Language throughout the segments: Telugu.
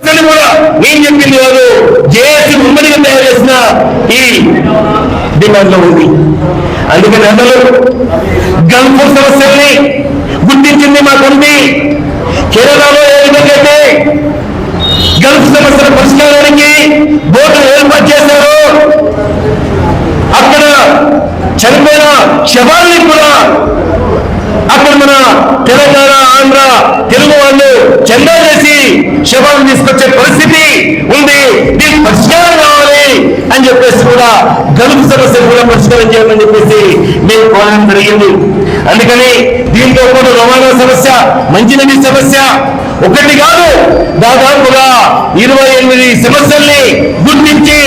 కూడా నేను చెప్పింది కాదు జేఏసీ ఉమ్మడిగా తయారు చేసిన ఈ డిమాండ్లో ఉంది అందుకని అందరూ గల్ఫ్ సమస్యల్ని గుర్తించింది మా కమిటీ. కేరళలో ఏ విధంగా అయితే గల్ఫ్ సమస్యల పరిష్కారానికి బోర్డు ఏర్పాటు చేశారు అక్కడ చనిపోయిన శవాల్ని కూడా అక్కడ మన తెలంగాణ ఆంధ్ర తెలుగు వాళ్ళు చందా చేసి శవాలను తీసుకొచ్చే పరిస్థితి ఉంది దీనికి పరిష్కారం కావాలి అని చెప్పేసి కూడా గలుపు సమస్యను కూడా పరిష్కారం చేయాలని చెప్పేసి మేము కోరడం జరిగింది. అందుకని దీంతో కూడా రవాణా సమస్య మంచినీటి సమస్య ఒకటి కాదు దాదాపుగా ఇరవై ఎనిమిది సమస్యల్ని గుర్తించి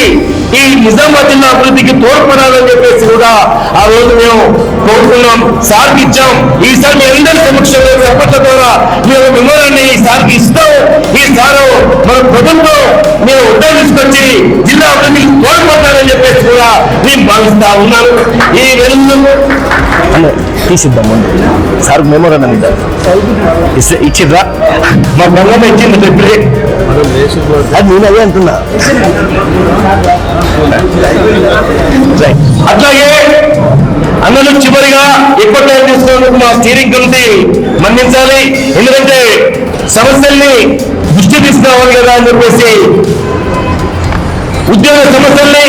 ఈ నిజామాబాద్ జిల్లా అభివృద్ధికి తోడ్పడాలని చెప్పేసి కూడా ఆ రోజు మేము కోరుకున్నాం సార్కి ఇచ్చాం ఈసారి మీ అందరి సమక్షంలో చెప్పట్ల ద్వారా మేము వివరాన్ని ఈ సార్కి ఇస్తాం. ఈ సారు మన ప్రభుత్వం మేము ఉద్యోగించుకొచ్చి జిల్లా భావిస్తా ఉన్నాను. ఈ వెలుగు తీసిద్దాం ముందు. సార్ మెమోరాండం ఇద్దాం ఇస్తే మా గంగమ్మ ఇచ్చింది ఇప్పుడే అది నేను అదే అంటున్నా. అట్లాగే అందరూ చివరిగా ఎక్కువ టైం తీసుకున్నందుకు మా స్టీరింగ్ కమిటీ మన్నించాలి. ఎందుకంటే సమస్యల్ని దృష్టి తీసుకోవాలి కదా అని చెప్పేసి ఉద్యోగ సమస్యల్ని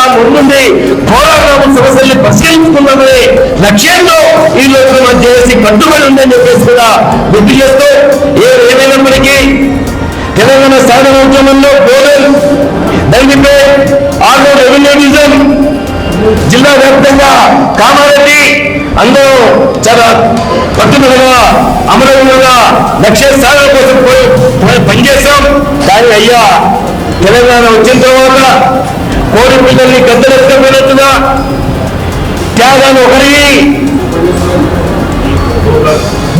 కూడా ముందుండి పోరాటం సమస్యల్ని పరిష్కరించుకుందామనే లక్ష్యంలో ఈ రోజు మన చేసి కట్టుబడి ఉందని చెప్పేసి కూడా గుర్తు చేస్తూ ఏ ఏమైనప్పటికీ తెలంగాణ సాధన ఉద్యమంలో పోలెల్ దండిపేట్ ఆటో రెవెన్యూ డివిజన్ జిల్లా వ్యాప్తంగా కామారెడ్డి అందరూ చాలా పట్టుదలగా అమరంగా లక్ష్య సాధన కోసం పోయి పనిచేశాం. కానీ అయ్యా తెలంగాణ వచ్చిన తర్వాత కోడి పిల్లల్ని గద్దెలెత్తపోయినట్టుగా త్యాగాలు ఒకరి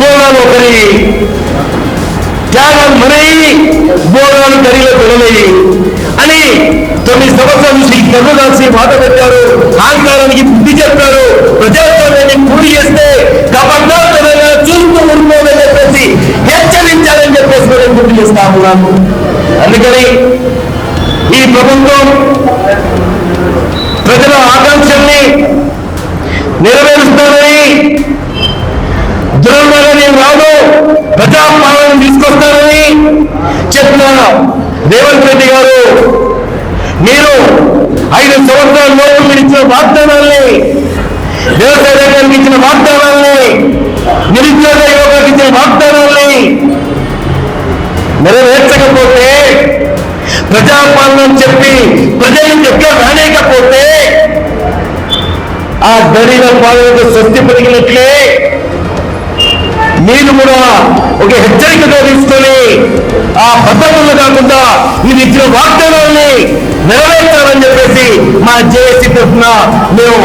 బోనాలు ఒకరి త్యాగాలు మనయి బోనాలు గడిలో పిల్లలయ్యి అని తొమ్మిది సంవత్సరాల నుంచి కర్రు రాసి మాట పెట్టారు. ఆంకారానికి బుద్ధి చెప్పారు. ప్రజాస్వామ్యాన్ని పూరి చేస్తే కబడ్డా చూస్తూ ఉండిపోదని చెప్పేసి హెచ్చరించాలని చెప్పేసి కూడా గుర్తు చేస్తాము ఉన్నాను. అందుకని ఈ ప్రభుత్వం ప్రజల ఆకాంక్షల్ని నెరవేరుస్తారని దురంగానే రాదు ప్రజాపాలన తీసుకొస్తానని చెప్పిన రేవంత్ రెడ్డి గారు మీరు ఐదు సంవత్సరాల లోపు మీరు ఇచ్చిన వాగ్దానాల్ని వ్యవసాయ రంగానికి ఇచ్చిన వాగ్దానాల్ని ప్రజాపాలన చెప్పి ప్రజలు దగ్గర రానేకపోతే ఆ దళిత పాలనకు స్వస్తి పలికినట్లే మీరు కూడా ఒక హెచ్చరికగా తీసుకొని ఆ పద్ధతులు కాకుండా మీరు ఇచ్చిన వాగ్దానాన్ని నెరవేర్చాలని చెప్పేసి మా జేఏసీ తరఫున మేము